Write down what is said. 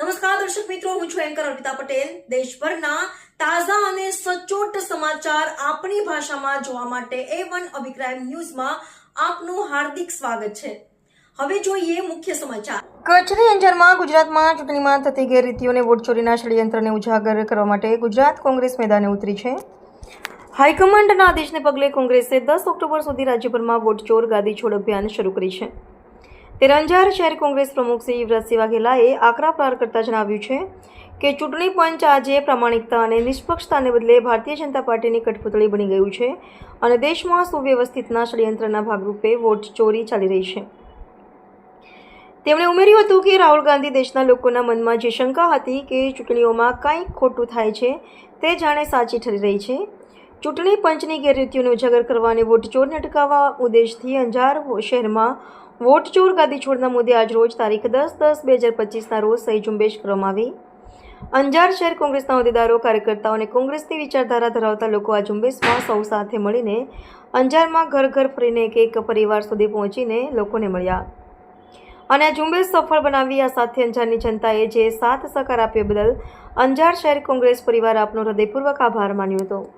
નમસ્કાર, દર્શક મિત્રો, હું છું એન્કર અર્પિતા પટેલ. દેશભરના તાજા અને સચોટ સમાચાર આપણી ભાષામાં જોવા માટે એ વન અભિક્રાઇમ ન્યૂઝમાં આપનું હાર્દિક સ્વાગત છે. હવે જોઈએ મુખ્ય સમાચાર. કચ્છની અંજારમાં ગુજરાતમાં ચૂંટણીમાં થતી ગેરરીતિઓને વોટ ચોરીના ષડયંત્રને ઉજાગર કરવા માટે ગુજરાત કોંગ્રેસ મેદાને ઉતરી છે. હાઈકમાન્ડના આદેશને પગલે કોંગ્રેસે દસ ઓક્ટોબર સુધી રાજ્યભરમાં વોટ ચોર ગાદી છોડ અભિયાન શરૂ કરી છે. ત્યારે અંજાર શહેર કોંગ્રેસ પ્રમુખ શ્રી યુવરાજસિંહ વાઘેલાએ આકરા પ્રહાર કરતા જણાવ્યું છે કે ચૂંટણી પંચ આજે પ્રામાણિકતા અને નિષ્પક્ષતાને બદલે ભારતીય જનતા પાર્ટીની કઠપૂતળી બની ગયું છે અને દેશમાં સુવ્યવસ્થિતના ષડયંત્રના ભાગરૂપે વોટ ચોરી ચાલી રહી છે. તેમણે ઉમેર્યું હતું કે રાહુલ ગાંધી દેશના લોકોના મનમાં જે શંકા હતી કે ચૂંટણીઓમાં કંઈક ખોટું થાય છે તે જાણે સાચી ઠરી રહી છે ચૂંટણી પંચની ગેરરીતિઓને ઉજાગર કરવા અને વોટ અટકાવવા ઉદ્દેશથી અંજાર શહેરમાં વોટચોર ગાદી છોડના મુદ્દે આજરોજ તારીખ દસ દસ બે હજાર પચીસના રોજ સહી ઝુંબેશ કરવામાં આવી. અંજાર શહેર કોંગ્રેસના હોદ્દેદારો, કાર્યકર્તાઓ અને કોંગ્રેસની વિચારધારા ધરાવતા લોકો આ ઝુંબેશમાં સૌ સાથે મળીને અંજારમાં ઘર ઘર ફરીને એક એક પરિવાર સુધી પહોંચીને લોકોને મળ્યા. અને આ ઝુંબેશ સફળ બનાવી, આ સાથે અંજારની જનતાએ જે સાથ સહકાર આપ્યો બદલ અંજાર શહેર કોંગ્રેસ પરિવાર આપનો હૃદયપૂર્વક આભાર માન્યો હતો.